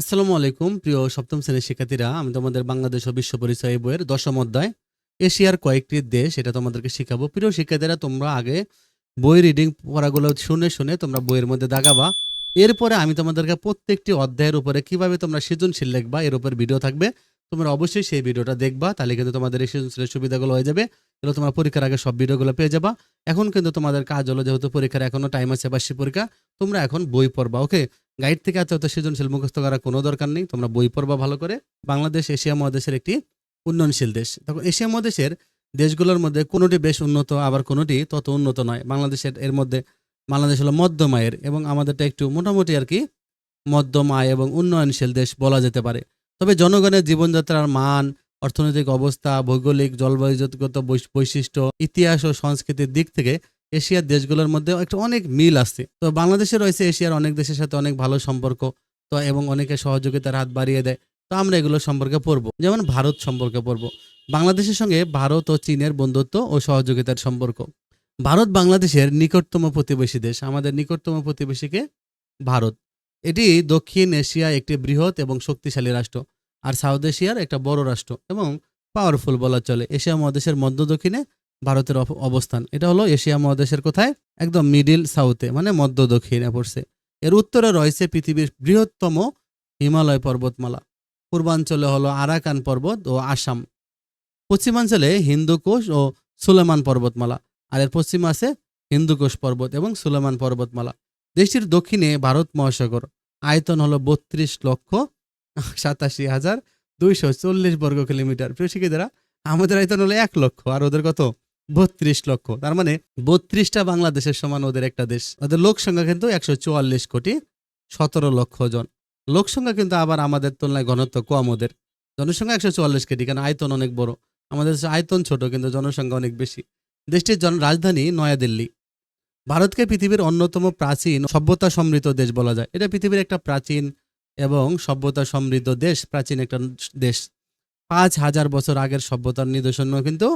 আসসালামু আলাইকুম, প্রিয় সপ্তম শ্রেণির শিক্ষার্থীরা। আমি তোমাদের বাংলাদেশ ও বিশ্ব পরিচয় বইয়ের দশম অধ্যায়, এশিয়ার কয়েকটি দেশ, এটা তোমাদেরকে শিখাবো। প্রিয় শিক্ষার্থীরা, তোমরা আগে বই রিডিং পড়াগুলো শুনে শুনে তোমরা বইয়ের মধ্যে দাগাবা। এরপরে আমি তোমাদেরকে প্রত্যেকটি অধ্যায়ের উপরে কীভাবে তোমরা সৃজনশীল লিখবা, এর উপর ভিডিও থাকবে। তোমরা অবশ্যই সেই ভিডিওটা দেখবা, তাহলে কিন্তু তোমাদের এই সৃজনশীলের সুবিধাগুলো হয়ে যাবে। এগুলো তোমরা পরীক্ষার আগে সব ভিডিওগুলো পেয়ে যাবা। এখন কিন্তু তোমাদের কাজ হলো, যেহেতু পরীক্ষার এখনও টাইম আছে, বার্ষিক পরীক্ষা, তোমরা এখন বই পড়বা ওকে গাইড থেকে এত এত সৃজনশীল মুখস্থ করার কোনো দরকার নেই। তোমরা বই পড়বা ভালো করে। বাংলাদেশ এশিয়া মহাদেশের একটি উন্নয়নশীল দেশ। তখন এশিয়া মহাদেশের দেশগুলোর মধ্যে কোনোটি বেশ উন্নত, আবার কোনোটি তত উন্নত নয়। বাংলাদেশের, এর মধ্যে বাংলাদেশ হলো মধ্যম আয়ের এবং আমাদেরটা একটু মোটামুটি আর কি মধ্যম আয় এবং উন্নয়নশীল দেশ বলা যেতে পারে। তবে জনগণের জীবনযাত্রার মান, অর্থনৈতিক অবস্থা, ভৌগোলিক জলবায়ুগত বৈশ- বৈশিষ্ট্য, ইতিহাস ও সংস্কৃতির দিক থেকে এশিয়ার দেশগুলোর মধ্যে একটা অনেক মিল আছে। তো বাংলাদেশে রয়েছে এশিয়ার অনেক দেশের সাথে অনেক ভালো সম্পর্ক, তো এবং অনেকে সহযোগিতার হাত বাড়িয়ে দেয়। তো আমরা এগুলো সম্পর্কে পড়ব। যেমন ভারত সম্পর্কে পড়ব। বাংলাদেশের সঙ্গে ভারত ও চীনের বন্ধুত্ব ও সহযোগিতার সম্পর্ক। ভারত বাংলাদেশের নিকটতম প্রতিবেশী দেশ। আমাদের নিকটতম প্রতিবেশীকে ভারত। এটি দক্ষিণ এশিয়া একটি বৃহৎ এবং শক্তিশালী রাষ্ট্র, আর সাউথ এশিয়ার একটা বড় রাষ্ট্র এবং পাওয়ারফুল বলা চলে। এশিয়া মহাদেশের মধ্য দক্ষিণে ভারতের অব- অবস্থান। এটা হলো এশিয়া মহাদেশের কোথায়? একদম মিডিল সাউথে মানে মধ্য দক্ষিণে পড়ছে। এর উত্তরে রয়েছে পৃথিবীর বৃহত্তম হিমালয় পর্বতমালা। পূর্বাঞ্চলে হলো আরাকান পর্বত ও আসাম। পশ্চিমাঞ্চলে হিন্দুকুশ ও সুলেমান পর্বতমালা। আর এর পশ্চিমে আছে হিন্দুকুশ পর্বত এবং সুলেমান পর্বতমালা। দেশটির দক্ষিণে ভারত মহাসাগর। আয়তন হলো বত্রিশ লক্ষ সাতাশি হাজার দুইশো চল্লিশ বর্গ কিলোমিটার প্রিয় শিক্ষিতেরা আমাদের আয়তন হলো এক লক্ষ, আর ওদের কত? বত্রিশ লক্ষ। তার মানে বত্রিশটা বাংলাদেশের সমান ওদের একটা দেশ। ওদের লোক সংখ্যা কিন্তু একশো চুয়াল্লিশ কোটি সতেরো লক্ষ জন। লোক সংখ্যা কিন্তু আবার আমাদের তুলনায় ঘনত্ব কম ওদের। জনসংখ্যা একশো চুয়াল্লিশ কোটি কারণ আয়তন অনেক বড়। আমাদের আয়তন ছোট, কিন্তু জনসংখ্যা অনেক বেশি। দেশটির জন রাজধানী নয়াদিল্লি। ভারতকে পৃথিবীর অন্যতম প্রাচীন সভ্যতা সমৃদ্ধ দেশ বলা যায়। এটা পৃথিবীর একটা প্রাচীন এবং সভ্যতা সমৃদ্ধ দেশ, প্রাচীন একটা দেশ। পাঁচ হাজার বছর আগের সভ্যতার নিদর্শনও কিন্তু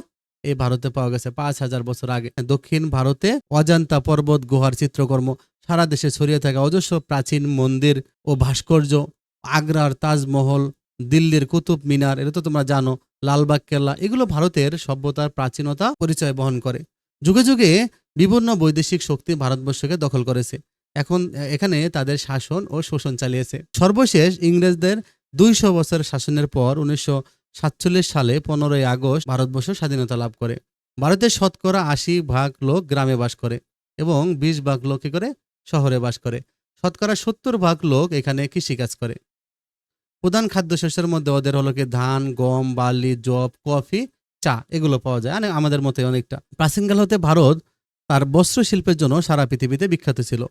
এই ভারতে পাওয়া গেছে পাঁচ হাজার বছর আগে। দক্ষিণ ভারতে অজান্তা পর্বত গুহার চিত্রকর্ম। সারা দেশে ছড়িয়ে থাকা অজস্র প্রাচীন মন্দির ও ভাস্কর্য। আগ্রার তাজমহল, দিল্লির কুতুব মিনার, এটা তো তোমরা জানো, লালবাগ, কেল্লা, এগুলো ভারতের সভ্যতার প্রাচীনতা পরিচয় বহন করে। যুগে যুগে বিভিন্ন বৈদেশিক শক্তি ভারতবর্ষকে দখল করেছে। এখন এখানে তাদের শাসন ও শোষণ চালিয়েছে। সর্বশেষ ইংরেজদের দুইশো বছর শাসনের পর উনিশশো সাতচল্লিশ সালে পনেরোই আগস্ট ভারতবর্ষ স্বাধীনতা লাভ করে। ভারতের শতকরা আশি ভাগ লোক গ্রামে বাস করে এবং বিশ ভাগ লোক করে? শহরে বাস করে। শতকরা সত্তর ভাগ লোক এখানে কৃষিকাজ করে। প্রধান খাদ্যশস্যের মধ্যে ওদের হলো কি ধান, গম, বার্লি জব কফি, চা এগুলো পাওয়া যায়। মানে আমাদের মতে অনেকটা। প্রাচীনকাল হতে ভারত তার বস্ত্র শিল্পের জন্য সারা পৃথিবীতে বিখ্যাত ছিল।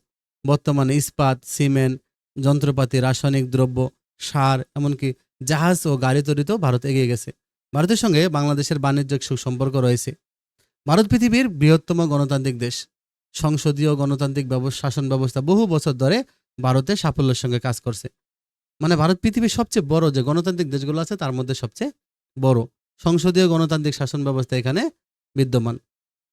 বর্তমানে ইস্পাত, সিমেন্ট, যন্ত্রপাতি, রাসায়নিক দ্রব্য, সার, এমনকি জাহাজ ও গাড়ি তৈরিতেও ভারত এগিয়ে গেছে। ভারতের সঙ্গে বাংলাদেশের বাণিজ্যিক সুসম্পর্ক রয়েছে। ভারত পৃথিবীর বৃহত্তম গণতান্ত্রিক দেশ। সংসদীয় গণতান্ত্রিক শাসন ব্যবস্থা বহু বছর ধরে ভারতে সাফল্যের সঙ্গে কাজ করছে। মানে ভারত পৃথিবীর সবচেয়ে বড় যে গণতান্ত্রিক দেশগুলো আছে, তার মধ্যে সবচেয়ে বড়। সংসদীয় গণতান্ত্রিক শাসন ব্যবস্থা এখানে বিদ্যমান।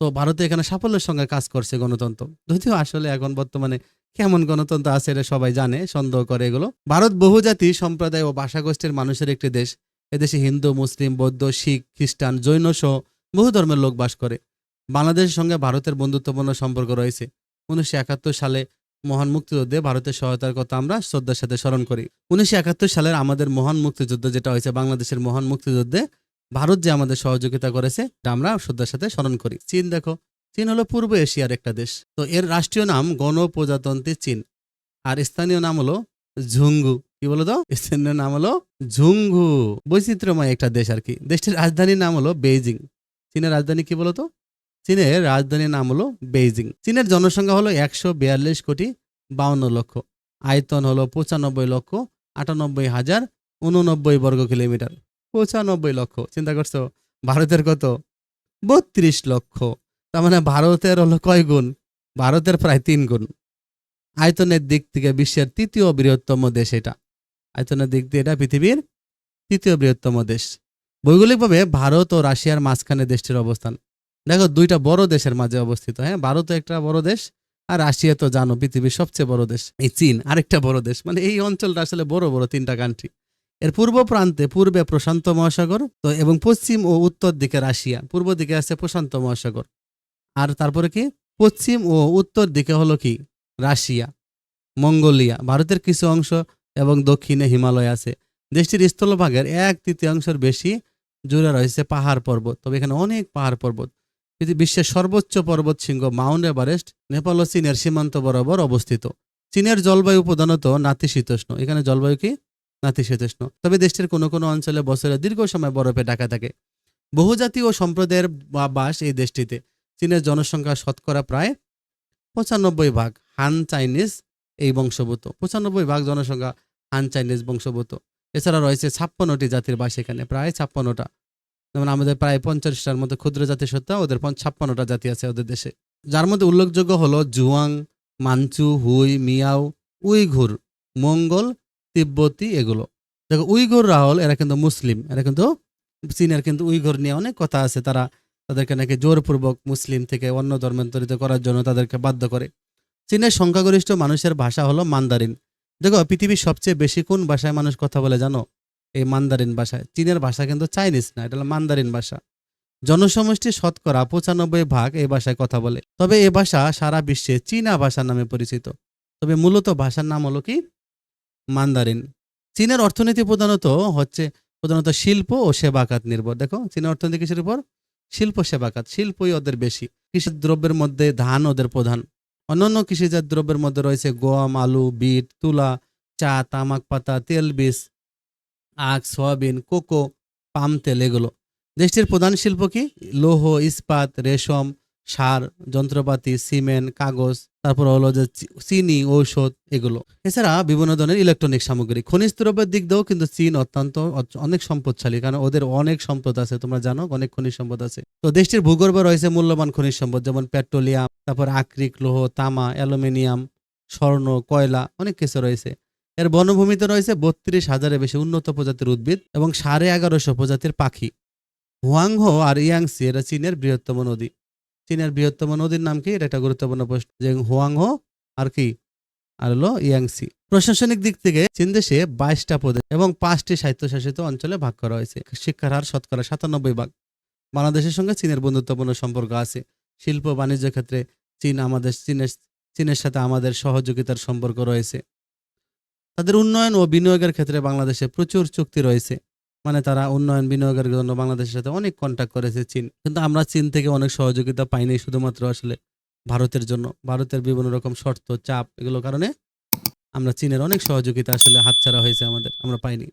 তো ভারতে এখানে সাফল্যের সঙ্গে কাজ করছে গণতন্ত্র। যদিও আসলে এখন বর্তমানে কেমন গণতন্ত্র আছে এটা সবাই জানে, সন্দেহ করে এগুলো। ভারত বহুজাতি, সম্প্রদায় ও ভাষাগোষ্ঠীর মানুষের একটি দেশ। এদেশে হিন্দু, মুসলিম, বৌদ্ধ, শিখ, খ্রিস্টান, জৈন সহ বহু ধর্মের লোক বাস করে। বাংলাদেশের সঙ্গে ভারতের বন্ধুত্বপূর্ণ সম্পর্ক রয়েছে। উনিশশো একাত্তর সালে মহান মুক্তিযুদ্ধে ভারতের সহায়তার কথা আমরা শ্রদ্ধার সাথে স্মরণ করি। উনিশশো একাত্তর সালের আমাদের মহান মুক্তিযুদ্ধ যেটা হয়েছে বাংলাদেশের মহান মুক্তিযুদ্ধে, ভারত যে আমাদের সহযোগিতা করেছে, এটা আমরা শ্রদ্ধার সাথে স্মরণ করি। চীন দেখো চীন হলো পূর্ব এশিয়ার একটা দেশ। তো এর রাষ্ট্রীয় নাম গণপ্রজাতন্ত্রী চীন। আর স্থানীয় নাম হলো ঝুঙ্গু কি বলো তো? স্থানীয় নাম হলো ঝুঙ্গু বৈচিত্র্যময় একটা দেশ আর কি। দেশটির রাজধানীর নাম হলো বেইজিং। চীনের রাজধানী কি বলতো চীনের রাজধানীর নাম হলো বেইজিং। চীনের জনসংখ্যা হলো একশো বিয়াল্লিশ কোটি বাউন্ন লক্ষ। আয়তন হলো পঁচানব্বই লক্ষ আটানব্বই হাজার উননব্বই বর্গ কিলোমিটার। পঁচানব্বই লক্ষ। চিন্তা করছ? ভারতের কত? বত্রিশ লক্ষ। তার মানে ভারতের হলো কয় গুণ? ভারতের প্রায় তিন গুণ। আয়তনের দিক থেকে বিশ্বের তৃতীয় বৃহত্তম দেশ এটা। আয়তনের দিক দিয়ে এটা পৃথিবীর তৃতীয় বৃহত্তম দেশ। ভৌগোলিকভাবে ভারত ও রাশিয়ার মাঝখানে দেশটির অবস্থান। দেখো, দুইটা বড় দেশের মাঝে অবস্থিত হ্যাঁ? ভারত একটা বড় দেশ আর রাশিয়া তো জানো পৃথিবীর সবচেয়ে বড় দেশ। এই চীন আরেকটা বড় দেশ। মানে এই অঞ্চলটা আসলে বড় বড় তিনটা কান্ট্রি এর পূর্ব প্রান্তে, পূর্বে প্রশান্ত মহাসাগর, তো এবং পশ্চিম ও উত্তর দিকে রাশিয়া। পূর্ব দিকে আছে প্রশান্ত মহাসাগর। আর তারপরে কি? পশ্চিম ও উত্তর দিকে হলো কি? রাশিয়া, মঙ্গোলিয়া, ভারতের কিছু অংশ এবং দক্ষিণে হিমালয় আছে। দেশটির স্থলভাগের এক তৃতীয়াংশের বেশি জুড়ে রয়েছে পাহাড় পর্বত, তবে এখানে অনেক পাহাড় পর্বত। বিশ্বের সর্বোচ্চ পর্বত শৃঙ্গ মাউন্ট এভারেস্ট, নেপাল ও চীনের সীমান্ত বরাবর অবস্থিত। চীনের জলবায়ু প্রধানত নাতিশীতোষ্ণ, এখানে জলবায়ু কি? নাতিশীতোষ্ণ। তবে দেশটির কোনো কোনো অঞ্চলে বছরে দীর্ঘ সময় বরফে ঢাকা থাকে। বহুজাতি ও সম্প্রদায়ের বাস এই দেশটিতে। চীনের জনসংখ্যা শতকরা প্রায় পঁচানব্বই ভাগ হান চাইনিজ এই বংশভূত পঁচানব্বই ভাগ জনসংখ্যা হান চাইনিজ বংশভূত এছাড়া রয়েছে ছাপ্পান্নটি জাতির বাস এখানে, প্রায় ছাপ্পান্নটা। যেমন আমাদের প্রায় পঞ্চাশটার মতো ক্ষুদ্র জাতি সত্ত্বেও ওদের ছাপ্পান্নটা জাতি আছে ওদের দেশে। যার মধ্যে উল্লেখযোগ্য হলো Zhuang Manchu Hui, Miao, Uyghur, Mongol, তিব্বতি এগুলো। দেখো, উইঘুর রাহুল এরা কিন্তু মুসলিম। এরা কিন্তু চীনের কিন্তু উইঘুর নিয়ে অনেক কথা আছে। তারা তাদেরকে নাকি জোরপূর্বক মুসলিম থেকে অন্য ধর্মান্তরিত করার জন্য তাদেরকে বাধ্য করে। চীনের সংখ্যাগরিষ্ঠ মানুষের ভাষা হলো মান্দারিন। দেখো, পৃথিবীর সবচেয়ে বেশি কোন ভাষায় মানুষ কথা বলে জানো? এই মান্দারিন ভাষায় চীনের ভাষা কিন্তু চাইনিজ না, এটা হলো মান্দারিন ভাষা। জনসমষ্টির শতকরা পঁচানব্বই ভাগ এই ভাষায় কথা বলে। তবে এ ভাষা সারা বিশ্বে চীনা ভাষা নামে পরিচিত। তবে মূলত ভাষার নাম হলো কি? মান্দারিন। চীনের অর্থনীতি প্রধানত হচ্ছে প্রধানত শিল্প ও সেবা খাত নির্ভর। দেখো, চীনের অর্থনীতি কিসের উপর? শিল্প সেবা খাত শিল্পই ওদের বেশি। কৃষি দ্রব্যের মধ্যে ধান ওদের প্রধান। অন্যান্য কৃষিজাত দ্রব্যের মধ্যে রয়েছে গম, আলু, বিট, তুলা, চা, তামাক পাতা তেলবীজ আখ, সয়াবিন, কোকো, পাম, তেল, এগুলো। দেশটির প্রধান শিল্প কি? লৌহ, ইস্পাত, রেশম সার, যন্ত্রপাতি, সিমেন্ট, কাগজ, তারপর হলো যে চিনি, ঔষধ এগুলো। এছাড়া বিভিন্ন ধরনের ইলেকট্রনিক সামগ্রী। খনিজ দ্রব্যের দিক দিয়েও কিন্তু চীন অত্যন্ত অনেক সম্পদশালী। কারণ ওদের অনেক সম্পদ আছে, তোমরা জানো, অনেক খনিজ সম্পদ আছে। তো দেশটির ভূগর্ভে রয়েছে মূল্যবান খনিজ সম্পদ, যেমন পেট্রোলিয়াম, তারপর আকরিক লৌহ, তামা, অ্যালুমিনিয়াম, স্বর্ণ, কয়লা, অনেক কিছু রয়েছে। এর বনভূমিতে রয়েছে বত্রিশ হাজারের বেশি উন্নত প্রজাতির উদ্ভিদ এবং সাড়ে এগারোশো প্রজাতির পাখি। হুয়াংহো আর ইয়াংসি এটা চীনের বৃহত্তম নদী। চীনের বৃহত্তম নদীর নাম কি? এটা একটা গুরুত্বপূর্ণ প্রশ্ন। যে হুয়াংহো আর কি? আর হলো ইয়াংসি। প্রশাসনিক দিক থেকে চীন দেশে বাইশটা প্রদেশ এবং পাঁচটি স্বায়ত্তশাসিত অঞ্চলে ভাগ করা হয়েছে। শিক্ষার হার শতকরা সাতানব্বই ভাগ। বাংলাদেশের সঙ্গে চীনের বন্ধুত্বপূর্ণ সম্পর্ক আছে। শিল্প বাণিজ্য ক্ষেত্রে চীন আমাদের, চীনের চীনের সাথে আমাদের সহযোগিতার সম্পর্ক রয়েছে। তাদের উন্নয়ন ও বিনিয়োগের ক্ষেত্রে বাংলাদেশে প্রচুর চুক্তি রয়েছে। মানে তারা উন্নয়ন বিনিয়োগের জন্য বাংলাদেশের সাথে অনেক কন্ট্যাক্ট করেছে চীন। কিন্তু আমরা চীন থেকে অনেক সহযোগিতা পাইনি শুধুমাত্র আসলে ভারতের জন্য। ভারতের বিভিন্ন রকম শর্ত, চাপ এগুলো কারণে আমরা চীনের অনেক সহযোগিতা আসলে হাতছাড়া হয়েছে আমাদের, আমরা পাইনি।